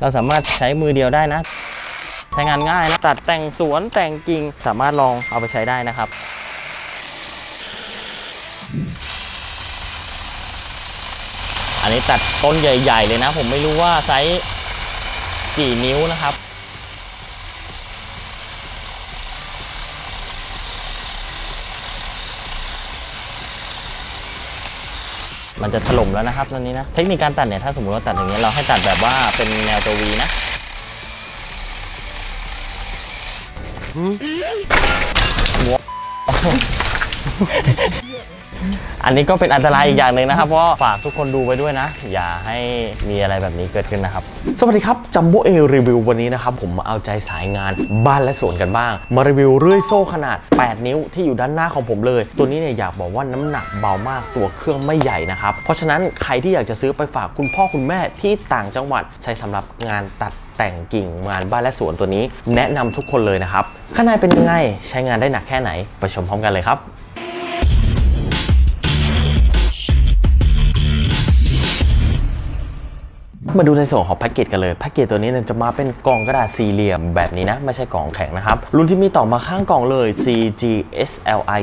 เราสามารถใช้มือเดียวได้นะ ใช้งานง่ายนะตัดแต่งสวนแต่งกิ่งสามารถลองเอาไปใช้ได้นะครับอันนี้ตัดต้นใหญ่ ๆ เลยนะ ผมไม่รู้ว่าไซส์กี่นิ้วนะครับ มันจะถล่มแล้วนะครับตอนนี้นะ เทคนิคการตัดเนี่ยถ้าสมมติว่าตัดอย่างเงี้ยเราให้ตัดแบบว่าเป็นแนวตัววีนะ อันนี้ก็เป็นอันตรายอีกอย่างหนึ่งนะครับเพราะฝากทุกคนดูไว้ด้วยนะ อย่าให้มีอะไรแบบนี้เกิดขึ้นนะครับ สวัสดีครับจัมโบ้เอรีวิววันนี้นะครับ ผมมาเอาใจสายงานบ้านและสวนกันบ้าง มารีวิวเรื่อยโซ่ขนาด 8 นิ้วที่อยู่ด้านหน้าของผมเลย ตัวนี้เนี่ยอยากบอกว่าน้ำหนักเบามากตัวเครื่องไม่ใหญ่นะครับ เพราะฉะนั้นใครที่อยากจะซื้อไปฝากคุณพ่อคุณแม่ที่ต่างจังหวัดใช้สำหรับงานตัดแต่งกิ่งงานบ้านและสวนตัวนี้ แนะนำทุกคนเลยนะครับข้างในเป็นยังไงใช้งานได้หนักแค่ไหนไปชมพร้อมกันเลยครับ มาดูในส่วนของแพ็กเกจกันเลยแพ็กเกจตัวนี้เนี่ยจะมาเป็นกล่องกระดาษสี่เหลี่ยมแบบนี้นะ ไม่ใช่กล่องแข็งนะครับ รุ่นที่มีต่อมาข้างกล่องเลย CGSLI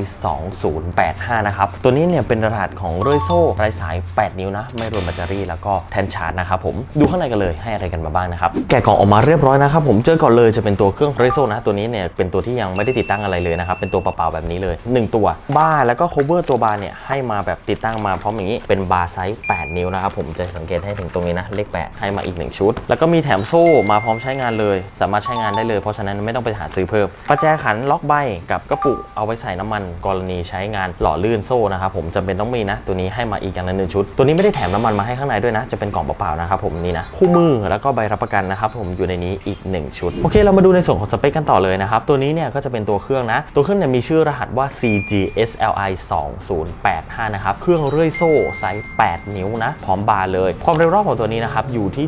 2085 นะครับ ตัวนี้เนี่ยเป็นรหัสของเรื่อยโซ่ไร้สาย 8 นิ้วนะ ไม่รวมแบตเตอรี่แล้วก็แทนชาร์จนะครับผมดูข้างในกันเลยให้อะไรกันมาบ้างนะครับแกะกล่องออกมาเรียบร้อยนะครับผมเจอก่อนเลยจะเป็นตัวเครื่องเรื่อยโซ่นะตัวนี้เนี่ยเป็นตัวที่ยังไม่ได้ติดตั้งอะไรเลยนะครับเป็นตัวเปล่าๆแบบนี้เลยหนึ่งตัวบาร์แล้วก็โคเวอร์ตัวบาร์เนี่ยให้มาแบบติดตั้งมาพร้อมอย่างนี้เป็นบาร์ไซส์ 8 นิ้วนะครับผมจะสังเกตให้ถึงตรงนี้นะเลข8ให้มาอีก 1 ชุด แล้วก็มีแถมโซ่มาพร้อมใช้งานเลย สามารถใช้งานได้เลย เพราะฉะนั้นไม่ต้องไปหาซื้อเพิ่มประแจขันล็อกใบกับกระปุกเอาไว้ใส่น้ำมัน กรณีใช้งานหล่อลื่นโซ่นะครับผมจำเป็นต้องมีนะ ตัวนี้ให้มาอีกอย่างละหนึ่งชุด ตัวนี้ไม่ได้แถมน้ำมันมาให้ข้างในด้วยนะ จะเป็นกล่องเปล่าๆนะครับผมนี่นะคู่มือแล้วก็ใบรับประกันนะครับผมอยู่ในนี้อีก 1 ชุดโอเคเรามาดูในส่วนของสเปคกันต่อเลยนะครับตัวนี้เนี่ยก็จะเป็นตัวเครื่องนะ ตัวเครื่องเนี่ยมีชื่อรหัสว่า CGSLI 2085นะครับเครื่องเรื่อยโซ่ไซส์8 นิ้วนะพร้อมบาร์เลย ความเร็วรอบของตัวนี้นะครับอยู่ที่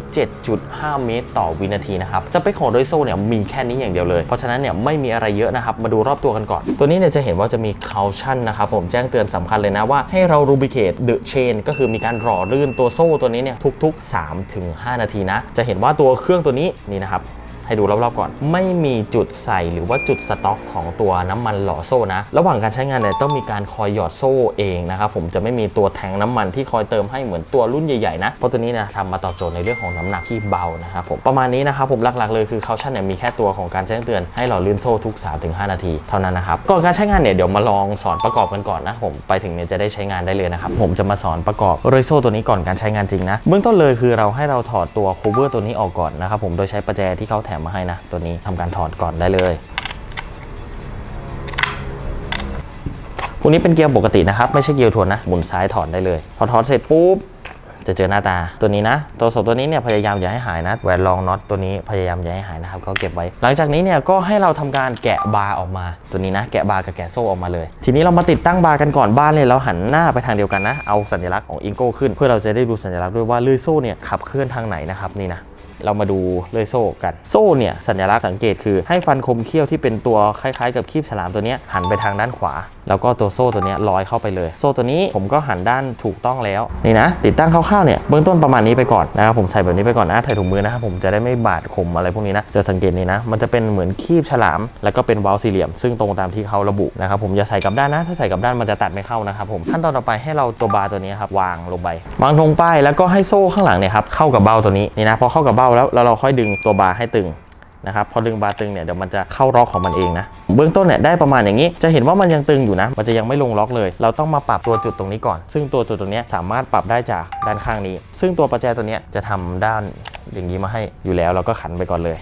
7.5 เมตร ต่อวินาทีนะครับ สเปคของโดยโซ่เนี่ยมีแค่นี้อย่างเดียวเลย เพราะฉะนั้นเนี่ยไม่มีอะไรเยอะนะครับ มาดูรอบตัวกันก่อน ตัวนี้เนี่ยจะเห็นว่าจะมีคาวชั่นนะครับผมแจ้งเตือนสำคัญเลยนะว่าให้เรารูบิเคตเดอะเชนก็คือมีการหล่อลื่นตัวโซ่ตัวนี้เนี่ยทุก ๆ 3-5 นาทีนะ จะเห็นว่าตัวเครื่องตัวนี้นี่นะครับ ให้ดูรอบๆก่อน ไม่มีจุดใส่หรือว่าจุดสต็อกของตัวน้ำมันหล่อโซ่นะ ระหว่างการใช้งานเนี่ยต้องมีการคอยหยอดโซ่เองนะครับผมจะไม่มีตัวแทงน้ำมันที่คอยเติมให้เหมือนตัวรุ่นใหญ่ๆนะเพราะตัวนี้นะทำมาตอบโจทย์ในเรื่องของน้ำหนักที่เบานะครับผมประมาณนี้นะครับผมหลักๆเลยคือเขาชั่นเนี่ยมีแค่ตัวของการแจ้งเตือนให้หล่อลื่นโซ่ทุก 3-5 นาที เท่านั้นนะครับก่อนการใช้งานเนี่ยเดี๋ยวมาลองสอนประกอบกันก่อนนะผมไปถึงเนี่ยจะได้ใช้งานได้เลยนะครับผมจะมาสอนประกอบเรยโซ่ตัวนี้ก่อนการใช้งานจริงนะเบื้องต้นเลยคือเราให้เราถอดตัว cover ตัวนี้ออกก่อนนะครับผมโดยใช้ประแจที่เขาแถมมาให้นะ ตัวนี้ทำการถอดก่อนได้เลยพวกนี้เป็นเกียร์ปกตินะครับ ไม่ใช่เกียร์ทวนนะหมุนซ้ายถอนได้เลย พอถอนเสร็จปุ๊บจะเจอหน้าตาตัวนี้นะ ตัวสองตัวนี้เนี่ยพยายามอย่าให้หายนะแหวนรองน็อตตัวนี้พยายามอย่าให้หายนะครับก็เก็บไว้ หลังจากนี้เนี่ยก็ให้เราทำการแกะบาร์ออกมาตัวนี้นะ แกะบาร์กับแกะโซ่ออกมาเลย ทีนี้เรามาติดตั้งบาร์กันก่อนบ้านเลยเราหันหน้าไปทางเดียวกันนะ เอาสัญลักษณ์ของอิงโก้ขึ้น เพื่อเราจะได้ดูสัญลักษณ์ด้วยว่าเลื่อยโซ่เนี่ยขับเคลื่อนทางไหนนะครับนี่นะ เรามาดูเลยโซ่กัน โซ่เนี่ยสัญลักษณ์สังเกตคือให้ฟันคมเขี้ยวที่เป็นตัวคล้ายๆ กับคีบฉลามตัวนี้หันไปทางด้านขวา แล้วก็ตัวโซ่ตัวนี้ลอยเข้าไปเลย โซ่ตัวนี้ผมก็หันด้านถูกต้องแล้วนี่นะ ติดตั้งคร่าวๆเนี่ยเบื้องต้นประมาณนี้ไปก่อนนะครับผมใส่แบบนี้ไปก่อนนะใส่ถุงมือนะครับผมจะได้ไม่บาดคมอะไรพวกนี้นะจะสังเกตนี่นะมันจะเป็นเหมือนคีบฉลาม แล้วก็เป็นวาลสี่เหลี่ยม ซึ่งตรงตามที่เขาระบุนะครับผมอย่าใส่กับด้านนะ ถ้าใส่กับด้านมันจะตัดไม่เข้านะครับผมขั้นตอนต่อไปให้เราตัวบาร์ตัวนี้ครับวางลงไปวางลงไปแล้วก็ให้โซ่ข้างหลังเนี่ยครับเข้ากับเบ้าตัวนี้นี่นะพอเข้ากับเบ้าแล้วแล้วเราค่อยดึงตัวบาร์ให้ตึงนะครับพอดึงบาร์ตึงเนี่ยเดี๋ยวมันจะเข้าล็อกของมันเองนะเบื้องต้นเนี่ยได้ประมาณอย่างนี้ จะเห็นว่ามันยังตึงอยู่นะ มันจะยังไม่ลงล็อกเลย เราต้องมาปรับตัวจุดตรงนี้ก่อน ซึ่งตัวจุดตรงนี้สามารถปรับได้จากด้านข้างนี้ ซึ่งตัวประแจตัวนี้จะทำด้านอย่างนี้มาให้อยู่แล้ว เราก็ขันไปก่อนเลย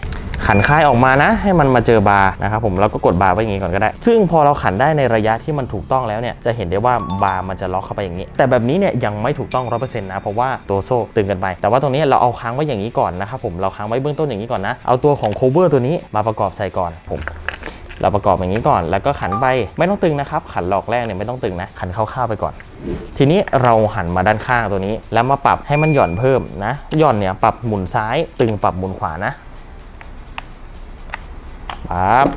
ขันคลายออกมานะ ให้มันมาเจอบาร์นะครับผมแล้วก็กดบาร์ไว้อย่างนี้ก่อนก็ได้ ซึ่งพอเราขันได้ในระยะที่มันถูกต้องแล้วเนี่ยจะเห็นได้ว่าบาร์มันจะล็อกเข้าไปอย่างนี้ แต่แบบนี้เนี่ยยังไม่ถูกต้องร้อเปอร์เซ็นต์นะเพราะว่าตัวโซ่ตึงกันไป แต่ว่าตรงนี้เราเอาค้างไว้อย่างนี้ก่อนนะครับผมเราค้างไว้เบื้องต้นอย่างนี้ก่อนนะเอาตัวของ cover ตัวนี้มาประกอบใส่ก่อนผมเราประกอบอย่างนี้ก่อน แล้วก็ขันไปไม่ต้องตึงนะครับ ขันหลอกแรกเนี่ยไม่ต้องตึงนะ ขันคร่าวๆไปก่อน ทีนี้เราหันมาด้านข้างตัวนี้ แล้วมาปรับให้มันหย่อนเพิ่มนะ หย่อนเนี่ยปรับหมุนซ้าย ตึงปรับหมุนขวานะ ปั๊บ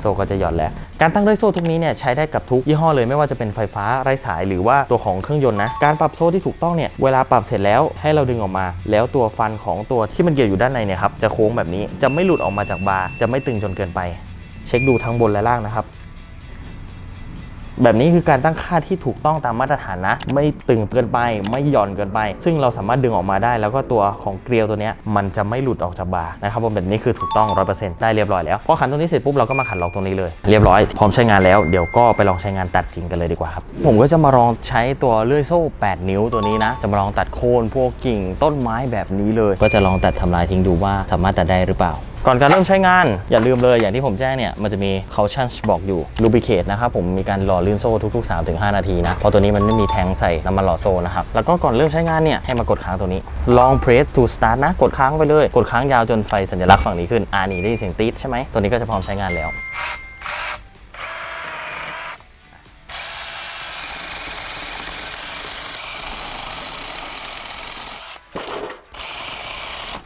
โซ่ก็จะหย่อนแล้ว การตั้งด้วยโซ่ทุกนี้เนี่ยใช้ได้กับทุกยี่ห้อเลยไม่ว่าจะเป็นไฟฟ้าไร้สายหรือว่าตัวของเครื่องยนต์นะ การปรับโซ่ที่ถูกต้องเนี่ยเวลาปรับเสร็จแล้วให้เราดึงออกมา แล้วตัวฟันของตัวที่มันเกี่ยวอยู่ด้านในเนี่ยครับจะโค้งแบบนี้จะไม่หลุดออกมาจากบาร์จะไม่ตึงจนเกินไป เช็คดูทั้งบนและล่างนะครับ แบบนี้คือการตั้งค่าที่ถูกต้องตามมาตรฐานนะ ไม่ตึงเกินไปไม่หย่อนเกินไป ซึ่งเราสามารถดึงออกมาได้ แล้วก็ตัวของเกลียวตัวนี้มันจะไม่หลุดออกจากบาร์นะครับผมแบบนี้คือถูกต้อง 100%ได้เรียบร้อยแล้วพอขันตรงนี้เสร็จปุ๊บเราก็มาขันล็อกตรงนี้เลยเรียบร้อยพร้อมใช้งานแล้วเดี๋ยวก็ไปลองใช้งานตัดจริงกันเลยดีกว่าครับผมก็จะมาลองใช้ตัวเลื่อยโซ่ 8 นิ้วตัวนี้นะ จะมาลองตัดโคนพวกกิ่งต้นไม้แบบนี้เลย ก็จะลองตัดทำลายทิ้งดูว่าสามารถตัดได้หรือเปล่า ก่อนการเริ่มใช้งานอย่าลืมเลยอย่างที่ผมแจ้งเนี่ย มันจะมี caution บอกอยู่ lubricate นะครับผมมีการหล่อลื่นโซ่ทุก ๆ 3-5 นาทีนะ เพราะตัวนี้มันไม่มีแทงใส่น้ำมันหล่อโซ่นะครับ แล้วก็ก่อนเริ่มใช้งานเนี่ย ให้มากดค้างตัวนี้ long press to start นะ กดค้างไปเลย กดค้างยาวจนไฟสัญลักษณ์ฝั่งนี้ขึ้นอ่านี่ได้ยินเสียงตีดใช่ไหมตัวนี้ก็จะพร้อมใช้งานแล้ว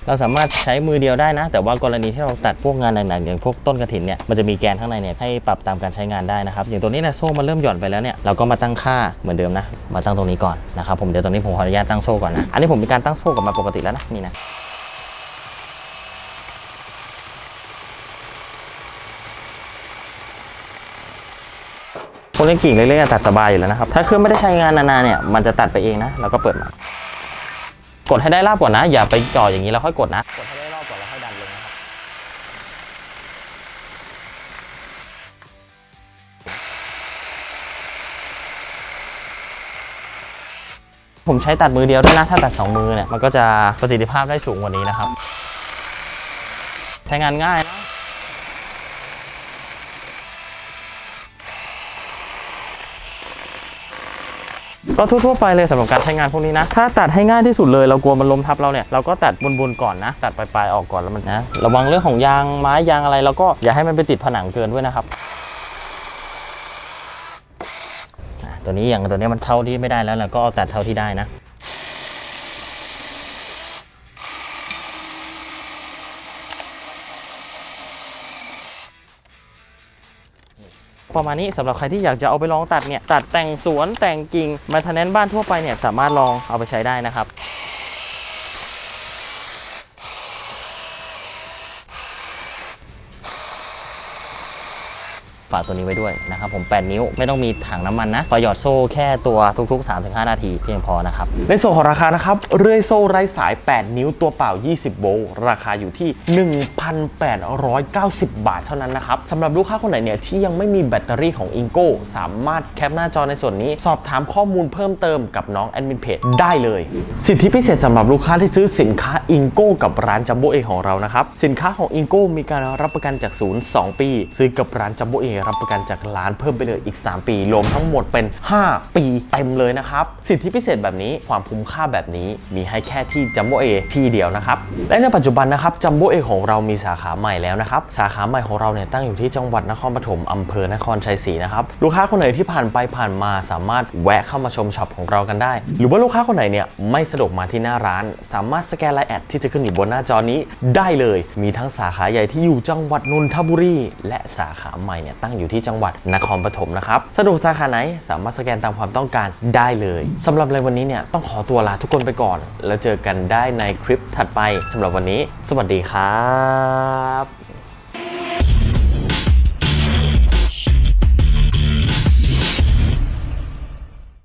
เราสามารถใช้มือเดียวได้นะ แต่ว่ากรณีที่เราตัดพวกงานหนักๆอย่างพวกต้นกระถินเนี่ยมันจะมีแกนข้างในเนี่ยให้ปรับตามการใช้งานได้นะครับอย่างตัวนี้นี่ยโซ่มันเริ่มหย่อนไปแล้วเนี่ยเราก็มาตั้งค่าเหมือนเดิมนะ มาตั้งตรงนี้ก่อนนะครับผมเดี๋ยวตรงนี้ผมขออนุญาตตั้งโซ่ก่อนนะอันนี้ผมมีการตั้งโซ่กับมาปกติแล้วนะนี่นะพวกเล่นกิ่งเล็กๆตัดสบายอยู่แล้วนะครับ ถ้าเครื่องไม่ได้ใช้งานนานๆเนี่ย มันจะตัดไปเองนะเราก็เปิดมา กดให้ได้รอบก่อนนะ อย่าไปจ่ออย่างนี้แล้วค่อยกดนะ กดให้ได้รอบก่อนแล้วค่อยดันลงนะครับผมใช้ตัดมือเดียวด้วยนะ ถ้าตัด 2 มือเนี่ย มันก็จะประสิทธิภาพได้สูงกว่านี้นะครับ ใช้งานง่าย ก็ทั่วๆไปเลยสำหรับการใช้งานพวกนี้นะ ถ้าตัดให้ง่ายที่สุดเลยเรากลัวมันล้มทับเราเนี่ยเราก็ตัดบนๆก่อนนะ ตัดปลายๆออกก่อนแล้วมันนะระวังเรื่องของยางไม้ยางอะไรแล้วก็อย่าให้มันไปติดผนังเกินด้วยนะครับตัวนี้อย่างตัวนี้มันเท่าที่ไม่ได้แล้วเราก็เอาตัดเท่าที่ได้นะ ประมาณนี้สำหรับใครที่อยากจะเอาไปลองตัดเนี่ยตัดแต่งสวนแต่งกิ่งมาทนแนนบ้านทั่วไปเนี่ยสามารถลองเอาไปใช้ได้นะครับ ฝากตัวนี้ไว้ด้วยนะครับผม8นิ้วไม่ต้องมีถังน้ำมันนะประหยอดโซ่แค่ตัวทุก ๆ 3-5 นาทีเพียงพอนะครับในส่วนของราคานะครับเรื่อยโซ่ไร้สาย 8 นิ้วตัวเปล่า 20 โวลต์ราคาอยู่ที่ 1,890 บาทเท่านั้นนะครับสำหรับลูกค้าคนไหนเนี่ยที่ยังไม่มีแบตเตอรี่ของ Ingo สามารถแคปหน้าจอในส่วนนี้ สอบถามข้อมูลเพิ่มเติมกับน้องแอดมินเพจได้เลย สิทธิพิเศษสำหรับลูกค้าที่ซื้อสินค้า Ingo กับร้านจัมโบ้เอของเรานะครับสินค้าของ Ingo มีการรับประกันจากศูนย์2ปี ซื้อกับร้านจัมโบเอรับประกันจากร้านเพิ่มไปเลยอีก 3 ปี รวมทั้งหมดเป็น 5 ปีเต็มเลยนะครับ สิทธิพิเศษแบบนี้ความคุ้มค่าแบบนี้มีให้แค่ที่จัมโบ้เอที่เดียวนะครับ และในปัจจุบันนะครับจัมโบ้เอของเรามีสาขาใหม่แล้วนะครับ สาขาใหม่ของเราเนี่ยตั้งอยู่ที่จังหวัดนครปฐมอำเภอนครชัยศรีนะครับลูกค้าคนไหนที่ผ่านไปผ่านมาสามารถแวะเข้ามาชมช็อปของเรากันได้ หรือว่าลูกค้าคนไหนเนี่ยไม่สะดวกมาที่หน้าร้าน สามารถสแกนไลน์แอดที่จะขึ้นอยู่บนหน้าจอนี้ได้เลย มีทั้งสาขาใหญ่ที่อยู่จังหวัดนนทบุรีและสาขาใหม่เนี่ยตั้งอยู่ที่จังหวัดนครปฐมนะครับสะดวกสาขาไหนสามารถสแกนตามความต้องการได้เลยสำหรับในวันนี้เนี่ยต้องขอตัวลาทุกคนไปก่อน แล้วเจอกันได้ในคลิปถัดไปสำหรับวันนี้ สวัสดีครับ